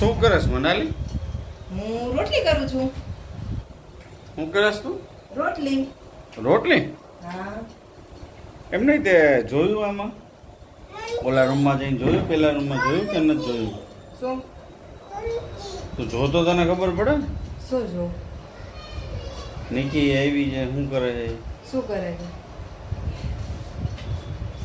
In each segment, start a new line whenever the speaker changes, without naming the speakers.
શું કરસ મનાલી?
હું રોટલી કરું છું.
શું કરસ તું?
રોટલી.
રોટલી?
હા.
એમ નહીં તે જોયું આમાં? ઓલા રૂમમાં જઈને જોયું? પેલા રૂમમાં જોયું કે નથી જોયું?
શું?
તું જોતો તને ખબર પડે ને?
શું જો?
નિકી આવી છે શું કરે છે?
શું કરે છે?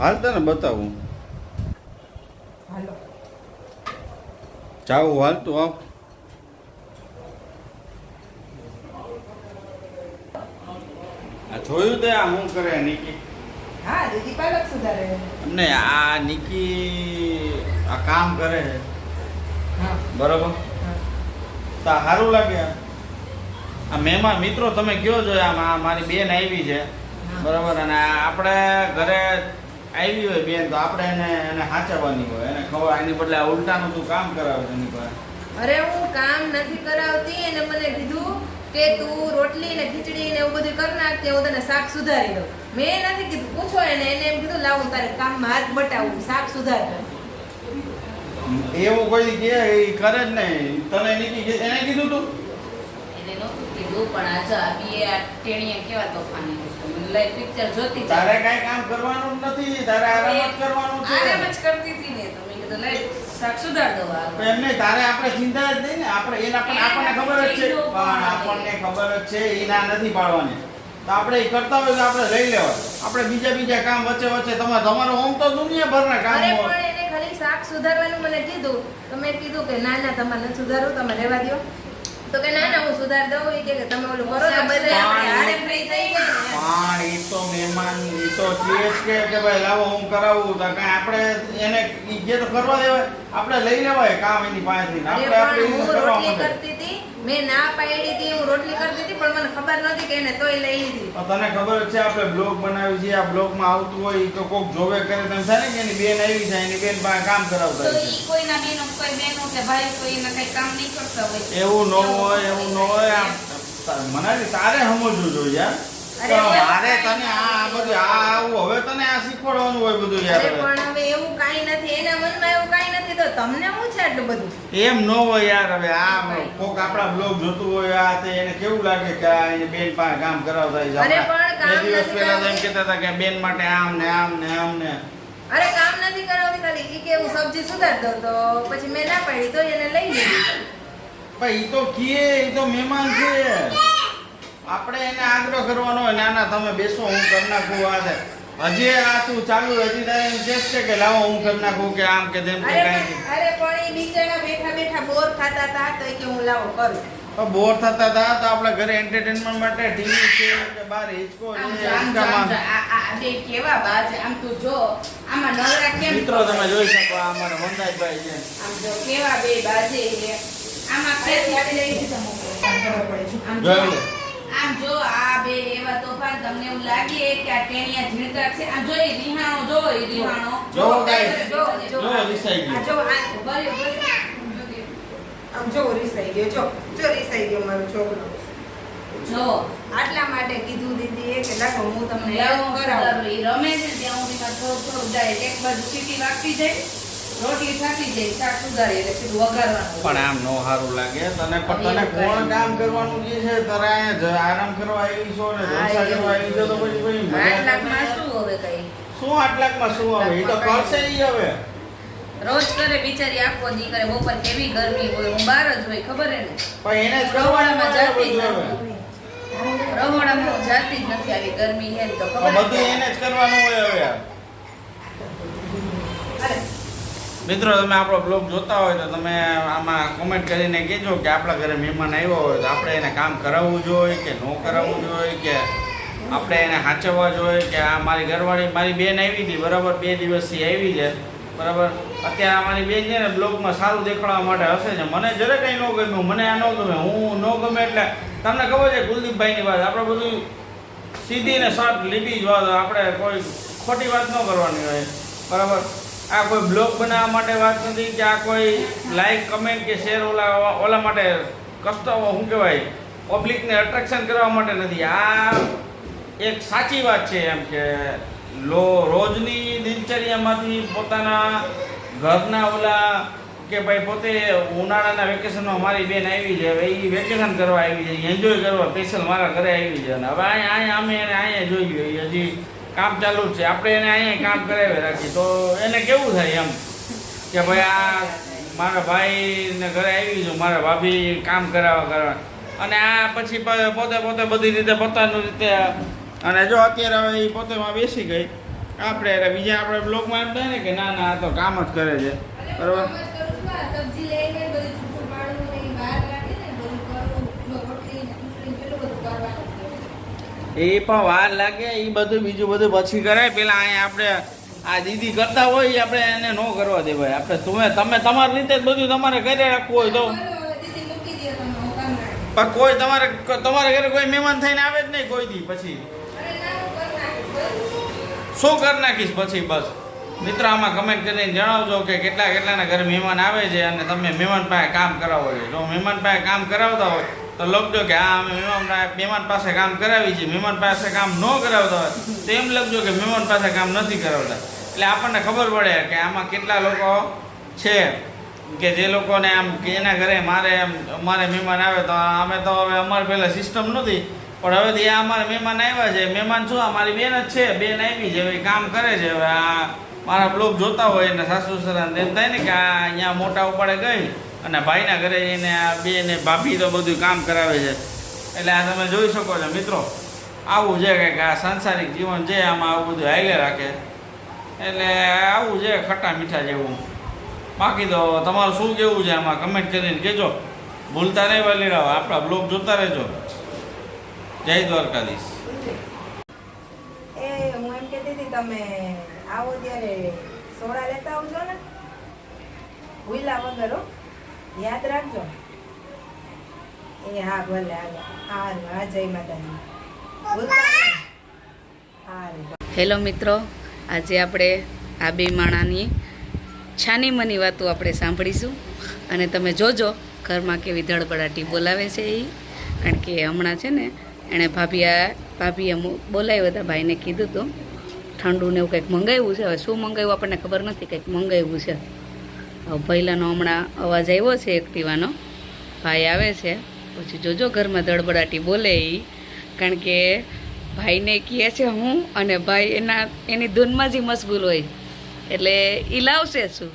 હાલ તને બતાવું.
હાલો.
જાવું હાલ તું આવ આ જોયું તે આ શું કરે નિકી
હા દીદી પાલક સુધારે
અમને આ નિકી આ કામ કરે છે બરોબર? તા સારું લાગે. આ મહેમાન મિત્રો તમે કયો છો? આમ આ મારી બેન આવી છે. બરોબર અને આપણે ઘરે આવી હોય બેન તો આપણે એને એને સાચવવાની હોય. એને ખબર એની બદલે આ ઉલટાનું તું કામ કરાવે છે એની પાસે.
અરે હું કામ નથી કરાવતી એને મને કીધું કે તું રોટલી ને ખીચડી ને એવું બધું કરી નાખ હું તને શાક સુધારી દઉં. મેં નથી કીધું. પૂછો એને. એને એમ કીધું લાવું તારે કામમાં હાથ બટાવું શાક સુધાર
એવું કોઈ કે કરે જ નહીં. તને નીકળી એને કીધું તું?
એને નહોતું કીધું પણ આજે આ આ ટેણીએ કેવા તોફાની છે મને પિક્ચર જોતી
તારે કાઈ કામ કરવાનું નથી તારે આરામ જ કરવાનું છે.
આરામ જ કરતી હતી ને તો મેં કીધું લઈ શાક સુધાર દો આ
એમ નહીં તારે આપણે ચિંતા જ નહીં ને આપણે એને આપણને આપણને ખબર જ છે. પણ આપણને ખબર જ છે એ ના નથી પાડવાની. તો આપણે કરતા હોય તો આપણે લઈ લેવા આપણે બીજા બીજા કામ વચ્ચે વચ્ચે તમારે તમારો ઓમ તો દુનિયાભરના કામ
અરે
હોય.
પણ એને ખાલી શાક સુધારવાનું મને કીધું. તો મેં કીધું કે ના ના તમારે સુધારો તમે રહેવા દ્યો. તો કે ના ના હું સુધાર દઉં કે તમે ઓલું કરો તો બધા આપણે ફ્રી થઈ જાય
પણ એ તો મહેમાન એ તો કહે જ કે ભાઈ લાવો હું કરાવું. તો કાઈ આપણે એને ઈ જે તો કરવા દેવાય આપણે લઈ લેવાય કામ એની પાસેથી. આપણે આપણે
હું રોટલી કરતી મેં ના પાડી હતી હું રોટલી કરતી હતી પણ મને ખબર નહોતી કે એને તોય લઈ લીધી.
તને ખબર છે આપણે બ્લોગ બનાવી છે આ બ્લોગમાં આવતું હોય તો કોક જોવે કરે તેમ થાય ને કે એની બેન આવી જાય એની બેન પાસે કામ કરાવતા
તો
ઈ કોઈ
ના કોઈના બેનો કોઈ બેનો કે ભાઈ કોઈ એના કઈ કામ નહીં કરતા હોય.
એવું ન હોય એવું ન હોય. મને તારે સમજવું જોઈએ યાર મારે તને આ આ બધું આ હવે તને આ શીખવાડવાનું હોય બધું યાર
પણ હવે એવું કાંઈ નથી એના મનમાં એવું કાંઈ નથી તો તમને શું છે આટલું બધું?
એમ ન હોય યાર હવે આ કોક આપણા બ્લોગ જોતું હોય આ તે એને કેવું લાગે કે આ બેન પાસે કામ કરાવતા હોય
અરે પણ કામ
દિવસ પહેલા તો એમ કહેતા હતા કે બેન માટે આમ ને આમ ને આમ ને.
અરે કામ નથી કરાવતી ખાલી ઈ કે હું સબ્જી સુધાર દઉં તો પછી મેં ના પાડી તો એને લઈ લીધી.
ભાઈ ઈ તો કીએ ઈ તો મહેમાન છે. આપણે એને આગ્રહ કરવાનો હોય ના ના તમે બેસો હું કરી નાખું આ છે હજી આ તું ચાલુ હજી તારે એમ કહેશ કે કે લાવો હું કરી નાખું કે આમ કે તેમ કે
અરે
કાંઈ
અરે પણ એ બેઠા બેઠા બોર ખાતા હતા તો કે હું લાવો કરું.
બોર થતા હતા તો આપણે ઘરે એન્ટરટેનમેન્ટ માટે ટીવી છે કે બહાર હિચકો છે
આમ આમ બે કેવા બા છે આમ તું જો આમાં નવરા કેમ
મિત્રો તમે જોઈ શકો આ અમારા વંદાજભાઈ છે.
આમ જો કેવા બે બાજે છે. આમાં ક્યાંથી
ખબર પડે છે
આમ જો
જોઈ લે.
આમ જો આ બે એવા તોફાન તમને એવું લાગે કે આ ટેણિયા ઝીણકા છે. આમ જો એ રીહાણો જો એ રીહાણો.
જો ગાઈસ.
જો, જો.
રીસાઈ ગયો.
જો આ
ભલે
આમ જો રીસાઈ ગયો. જો જો રીસાઈ ગયો મારો છોકરો.
જો.
આટલા માટે કીધું દીદી કે લાગો હું તમને એવું કરાવું.
રમે છે ત્યાં હું થોડું થોડું જાય. એક બાજુ સીટી વાગતી જાય. રોટલી થાકી જાય શાક સુધારે એટલે સીધું વઘારવાનું
પણ આમ નો સારું લાગે. તને પણ તને કોણ કામ કરવાનું જે છે? તારે અહીંયા આરામ કરવા આવી છો ને જલસા કરવા આવી છો તો પછી પછી
આઠ
લાખ
લાખમાં શું હવે કઈ?
શું આઠ લાખમાં શું આવે? એ તો કરશે ઈ હવે.
રોજ કરે બિચારી આખો દી કરે. બપોર કેવી ગરમી હોય હું બહાર જ હોય ખબર હે ને
પણ એને
રવાડામાં જાતી જ નથી. રહોડામાં જાતી જ નથી આવી ગરમી હે તો ખબર
બધું એને જ કરવાનું હોય હવે
અરે
મિત્રો, તમે આપણો બ્લોગ જોતા હોય તો તમે આમાં કોમેન્ટ કરીને કહેજો કે આપણા ઘરે મહેમાન આવ્યો હોય તો આપણે એને કામ કરાવવું જોઈએ કે ન કરાવવું જોઈએ કે આપણે એને સાચવવા જોઈએ કે આ મારી ઘરવાળી, મારી બેન આવી હતી, બરાબર? બે દિવસથી આવી છે, બરાબર? અત્યારે અમારી બેન છે ને બ્લોગમાં સારું દેખાડવા માટે હશે છે. મને જરે કંઈ ન ગમ્યું, મને આ ન ગમે, હું ન ગમે એટલે તમને ખબર છે કુલદીપભાઈની વાત, આપણે બધું સીધી ને શોર્ટ લીધી જ વાત આપણે કોઈ ખોટી વાત ન કરવાની હોય. બરાબર? આ કોઈ બ્લોગ બનાવવા માટે વાત નથી કે આ કોઈ લાઈક કમેન્ટ કે શેર ઓલા ઓલા માટે કસ્ટમ શું કહેવાય? પબ્લિકને અટ્રેક્શન કરવા માટે નથી. આ એક સાચી વાત છે એમ કે લો રોજની દિનચર્યામાંથી પોતાના ઘરના ઓલા કે ભાઈ પોતે ઉનાળાના વેકેશનમાં મારી બેન આવી છે, હવે એ વેકેશન કરવા આવી છે એન્જોય કરવા સ્પેશિયલ મારા ઘરે આવી છે. અને હવે અહીંયા અહીંયા અમે એને અહીંયા જોઈ હજી કામ ચાલુ છે. આપણે એને અહીંયા કામ કરાવી રાખીએ. તો એને કેવું થાય એમ? કે ભાઈ આ મારા ભાઈને ઘરે આવી છું મારા ભાભી કામ કરાવવા કરવા. અને આ પછી પોતે પોતે બધી રીતે પોતાનું રીતે અને જો અત્યારે હવે એ પોતેમાં બેસી ગઈ. આપણે એટલે બીજા આપણે બ્લોગમાં એમ થાય ને કે ના ના, આ તો કામ જ કરે છે. બરોબર
કામ જ કરું છું આ સબ્જી લઈને બધું છૂટું પાડવું ને ઈ બહાર કાઢી ને બધું કરવું જો રોટલી ને ખીચડી ને પેલું બધું કરવાનું છે.
એ પણ વાર લાગે એ બધું બીજું બધું પછી કરાય પેલા અહીંયા આપણે આ દીદી કરતા હોય આપણે એને ન કરવા દેવાય આપણે તમે તમે તમારી રીતે જ બધું તમારે ઘરે રાખવું હોય તો. પણ કોઈ તમારે, તમારા ઘરે કોઈ મહેમાન થઈને આવે જ નહીં કોઈ દી પછી. શું કરી નાખીશ પછી બસ મિત્રો, આમાં કમેન્ટ કરીને જણાવજો કે કેટલા કેટલાના ઘરે મહેમાન આવે છે અને તમે મહેમાન પાસે કામ કરાવો છો જો મહેમાન પાસે કામ કરાવતા હોય તો લખજો કે આ અમે મહેમાન મહેમાન પાસે કામ કરાવી છીએ મહેમાન પાસે કામ ન કરાવતા હોય, તો એમ લખજો કે મહેમાન પાસે કામ નથી કરાવતા. એટલે આપણને ખબર પડે કે આમાં કેટલા લોકો છે, કે જે લોકોને આમ કે એના ઘરે મારે એમ અમારે મહેમાન આવે તો અમે તો હવે અમારે પહેલાં સિસ્ટમ નથી પણ હવેથી આ અમારા મહેમાન આવ્યા છે. મહેમાન શું અમારી બેન જ છે, બેન આવી છે, હવે કામ કરે છે. હવે આ મારા બ્લોગ જોતા હોય ને સાસુ સસરાને એમ થાય ને કે આ અહીંયા મોટા ઉપાડે ગઈ. અને ભાઈના ઘરે જઈને આ બે ને ભાભી તો બધું કામ કરાવે છે. એટલે આ તમે જોઈ શકો છો મિત્રો, આવું છે કંઈક આ સાંસારિક જીવન છે, આમાં આવું બધું હાઈલે રાખે. એટલે આવું છે ખટ્ટા મીઠા જેવું. બાકી તો તમારું શું કેવું છે આમાં? કમેન્ટ કરીને કહેજો. ભૂલતા નહીં વાલી રાવ આપણા બ્લોગ જોતા રહેજો. જય દ્વારકાધીશ.
એ હું એમ કહેતી હતી, તમે આવો ત્યારે સોડા લેતા આવજો ને. ભૂલા વગર. યાદ રાખજો. એ હા, ભલે હારું હા, જય માતાજી.
હેલો મિત્રો, આજે આપણે આ બે માણાની છાની મની વાતો આપણે સાંભળીશું. અને તમે જોજો, ઘરમાં કેવી ધડબડાટી બોલાવે છે એ. કારણ કે હમણાં છે ને, એણે ભાભી ભાભીએ બોલાવ્યો હતા, ભાઈને કીધું હતું. ઠંડુ ને એવું કંઈક મંગાવ્યું છે. હવે શું મંગાવ્યું આપણને ખબર નથી, કંઈક મંગાવ્યું છે. પહેલાંનો હમણાં અવાજ આવ્યો છે એક્ટિવાનો. ભાઈ આવે છે. પછી જોજો ઘરમાં ધડબડાટી બોલે એ કારણ કે ભાઈને કહે છે હું અને ભાઈ એના, એની ધૂનમાં જ મશગુલ હોય. એટલે એ લાવશે શું?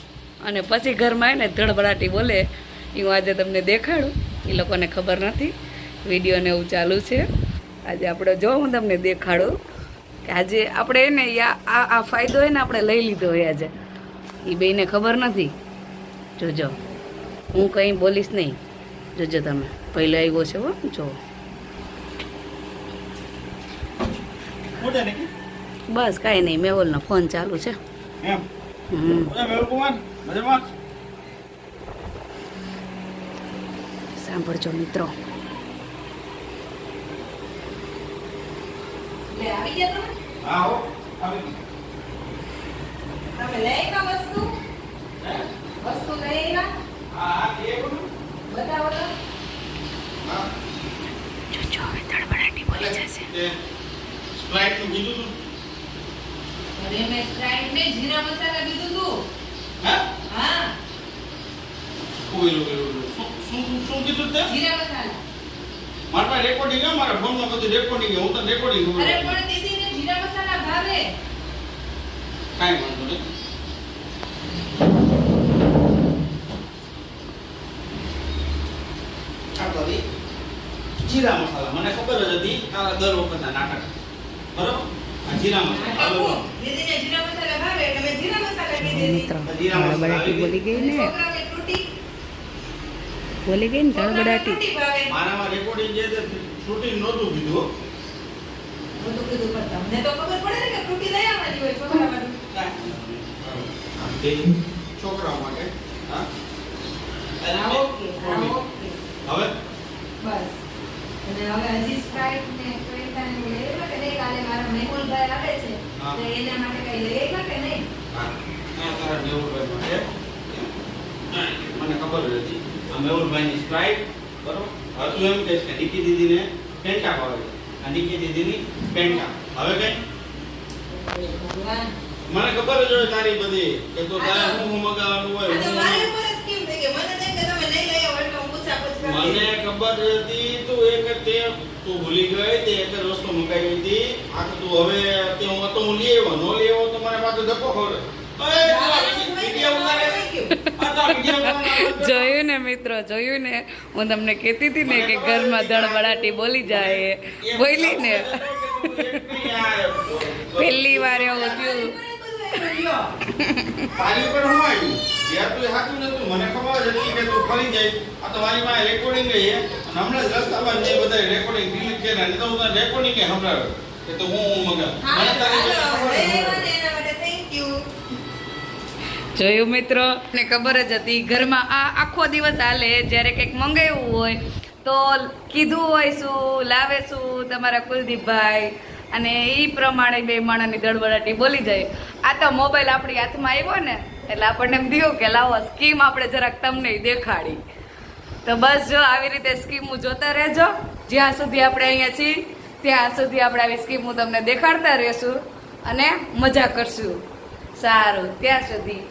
અને પછી ઘરમાં એને ધડબડાટી બોલે. એ હું આજે તમને દેખાડું. એ લોકોને ખબર નથી. વિડીયોને એવું ચાલુ છે. આજે આપણે, જો હું તમને દેખાડું કે આજે આપણે એને આ આ ફાયદો એને આપણે લઈ લીધો હોય આજે. એ બેયને ખબર નથી. જોજો. હું કંઈ બોલીશ નહીં. જોજો તમે. પહેલો આવ્યો છે હો જો બસ કાંઈ નહીં મેહુલનો ફોન ચાલુ છે. સાંભળજો મિત્રો.
આવી ગયા તમે?
હા હો આવી ગઈ.
તમે લઈ? વસ્તુ લઈ આવ્યા
હા હા એ
બતાવો તો.
હા.
જો હવે તડબડાટી બોલી જશે.
સ્પ્રાઇટનું કીધું તું.
અરે મેં સ્પ્રાઇટ ને જીરા મસાલા કીધું તું.
હા?
હા.
કોઈ લોકો શું શું શું કીધું તે?
જીરા મસાલા.
મારા પાસે રેકોર્ડિંગ હે મારા ફોનમાં બધું રેકોર્ડિંગ હું તો રેકોર્ડિંગ કરું
અરે પણ દીદીને જીરા મસાલા ભાવે.
કાંઈ વાંધો નહીં આ તો હતી જીરા મસાલા. મને ખબર જ હતી તારા દર વખતના નાટક. બરોબર? આ જીરા મસાલા.
દીદીને જીરા મસાલા ભાવે એટલે મેં જીરા મસાલા કીધી
મિત્રો.
જીરા મસાલા
બોલી ગઈ ને. બોલી ગઈ ને
ભાવે.
મારામાં રેકોર્ડિંગ જે છે શૂટિંગ નહોતું કીધું હો.
કીધું પણ તમને તો ખબર પડે ને કે ફ્રૂટી દયા આવવાની હોય છોકરા માટે
છોકરા માટે હા. હવે?
હવે હજી સ્પ્રાઇટ ને કોઈકા ને લઈ આવ્યા કે નહીં કાલે મારા મેહુલભાઈ આવે છે તો એના માટે કઈ લઈ આવ્યા કે નહીં?
હા. તારા મેહુલભાઈ માટે. મને ખબર જ હતી. આ મેહુલભાઈની સ્પ્રાઇટ બરોબર? હવે તું એમ કહીશ કે નિકી દીદીને પેન્ટા ભાવે છે. આ નિકી દીદીની પેન્ટા હવે કઈ? મને ખબર જ હોય તારી બધી કે તો તારે હું મગાવ મગાવવાનું હોય
આ તો
હું-
મારી ઉપર જ કેમ
ખબર હતી તું એક જ તે તું ભૂલી ગઈ તે એક જ વસ્તુ મંગાવી હતી. આ તો હવે તે હું તો હું લઈ આવ્યો. નો લઈ આવ્યો તો મને પાછો ધક્કો ખવડે
જોયું ને મિત્રો જોયું ને? હું તમને કહેતી હતી ને કે ઘરમાં ધડબડાટી બોલી જાય. બોલી ને? પહેલી વાર એવું
તારી પર હું આવ્યું યાર તું સાચું નતું મને ખબર હતી કે તું ફરી જાય આ તો મારી પાસે રેકોર્ડિંગ ગઈ હમણાં રસ્તામાં જે બધા રેકોર્ડિંગ ડિલીટ કર્યા ને તો હું રેકોર્ડિંગ સંભળાવ્યો કે તો હું હું મગા મને તારી
જોયું મિત્રો ને ખબર જ હતી. ઘરમાં આ આખો દિવસ હાલે. જ્યારે કંઈક મંગાવ્યું હોય તો કીધું હોય શું, લાવે શું તમારા કુલદીપભાઈ? અને એ પ્રમાણે બે માણસની દળબડાટી બોલી જાય. આ તો મોબાઈલ આપણી હાથમાં આવ્યો ને એટલે આપણને એમ થયું કે લાવો સ્કીમ આપણે જરાક તમને દેખાડી. તો બસ જો આવી રીતે સ્કીમો જોતા રહેજો. જ્યાં સુધી આપણે અહીંયા છીએ ત્યાં સુધી આપણે આવી સ્કીમો તમને દેખાડતા રહેશું અને મજા કરશું. સારું ત્યાં સુધી.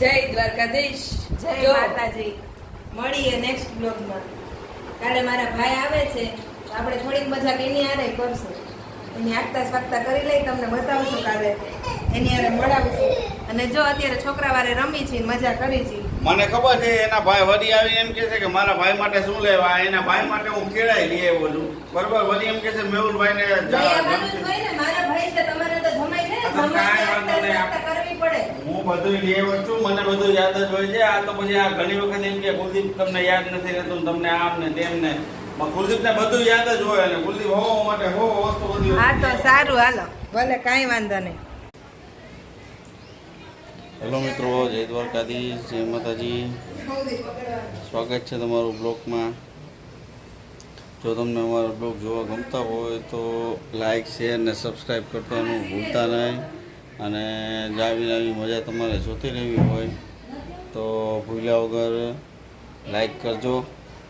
જય દ્વારકાધીશ.
જય. માતાજી. મળીએ નેક્સ્ટ બ્લોગમાં કાલે મારા ભાઈ આવે છે. આપણે થોડીક મજાક એની હારે કરશું. એની આગતા સ્વાગતા કરી લઈ તમને બતાવશું કાલે. એની હારે મળાવશું. અને જો અત્યારે છોકરા વારે રમી છે મજા કરી છે.
મને ખબર છે એના ભાઈ વળી આવી એમ કે છે કે મારા ભાઈ માટે શું લેવા? એના ભાઈ માટે હું કેળાઈ લઈ આવ્યો છું. બરોબર વળી એમ કે છે મેહુલભાઈ ને
જ મારા ભાઈ છે તમારે તો જમાઈ
હું બધું આવ્યો છું મને બધું યાદ જ હોય છે. આ તો પછી આ ઘણી વખત એમ કે કુલદીપ તમને યાદ નથી રહેતું તમને આમ ને તેમ ને કુલદીપ બધું યાદ જ હોય અને કુલદીપ હો માટે હો વસ્તુ બધી
હા તો સારું હાલો. ભલે કાંઈ વાંધો નહીં.
હેલો મિત્રો જય દ્વારકાધીશ જય માતાજી. સ્વાગત છે તમારું બ્લોગમાં જો તમને અમારો બ્લોગ જોવા ગમતા હોય તો લાઈક શેર ને સબસ્ક્રાઈબ કરવાનું ભૂલતા નહીં. અને જે આવી આવી મજા તમારે જોતી રહેવી હોય તો ભૂલ્યા વગર લાઈક કરજો.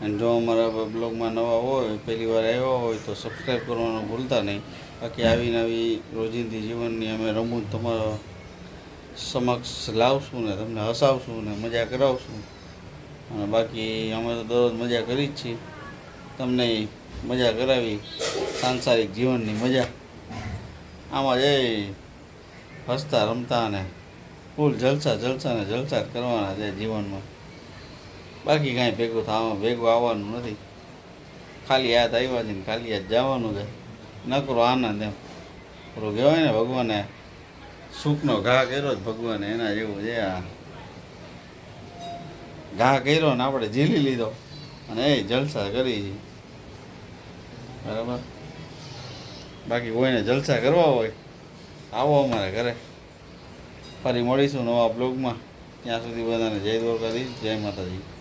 અને જો અમારા બ્લોગમાં નવા હોય, પહેલી વાર આવ્યા હોય, તો સબસ્ક્રાઈબ કરવાનું ભૂલતા નહીં. બાકી આવી રોજિંદી જીવનની અમે રમૂજ તમારા સમક્ષ લાવશું ને તમને હસાવશું ને મજા કરાવશું. અને બાકી અમે તો દરરોજ મજા કરી જ છીએ. તમને મજા કરાવી, સાંસારિક જીવનની મજા. આમાં જઈ હસતા રમતા અને ફૂલ જલસા જલસા ને જલસા જ કરવાના છે જીવનમાં. બાકી કાંઈ ભેગું થવા ભેગું આવવાનું નથી. ખાલી યાદ આવ્યા છે ને ખાલી યાદ જવાનું છે. નકરો આનંદ એમ. પેલું કહેવાય ને ભગવાને સુખનો ઘા કર્યો જ ભગવાને, એના જેવું છે આ. ઘા કર્યો ને આપણે ઝીલી લીધો. અને એ જલસા કરી છે. બરાબર? બાકી કોઈને જલસા કરવા હોય, આવો અમારે ઘરે. ફરી મળીશું નવા બ્લોગમાં. ત્યાં સુધી બધાને જય દ્વારકાધીશ, જય માતાજી.